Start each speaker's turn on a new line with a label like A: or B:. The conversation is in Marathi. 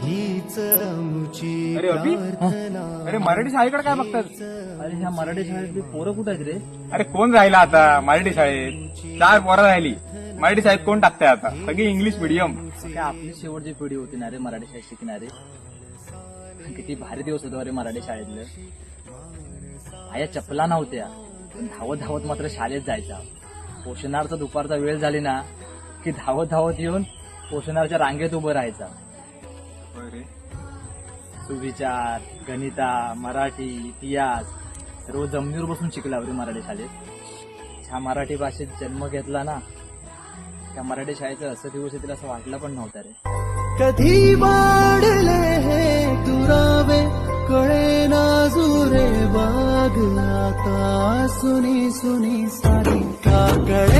A: हीच आमची
B: अरे अभि?
A: प्रार्थना.
B: अरे मराठी शाळेकडे काय बघतात?
C: अरे ह्या मराठी शाळेतली पोरं कुठं आहेत रे?
B: अरे कोण राहिला आता मराठी शाळेत? चार पोरं राहिली. मराठी शाळेत कोण टाकते आता? सगळी इंग्लिश मिडियम
C: काय आपली शेवटची पिढी होती ना रे मराठी शाळेत शिकणारी. किती भारी दिवस होतो अरे मराठी शाळेतलं. आया चपला नव्हत्या. पण धावत धावत मात्र शाळेत जायचा. पोषणारचा दुपारचा वेळ झाली ना की धावत धावत येऊन पोषणारच्या रांगेत उभं राहायचा. सुविचार गणिता मराठी इतिहास सर्व जमिनीवर बसून शिकला मराठी शाळेत ह्या मराठी भाषेत जन्म घेतला ना त्या मराठी शाळेचं असं दिवस येतील असं वाटलं पण नव्हतं रे.
A: कधी वाढले हे दुरावे कळे ना जुरे बाग आता सुनी सुनी सारी काकड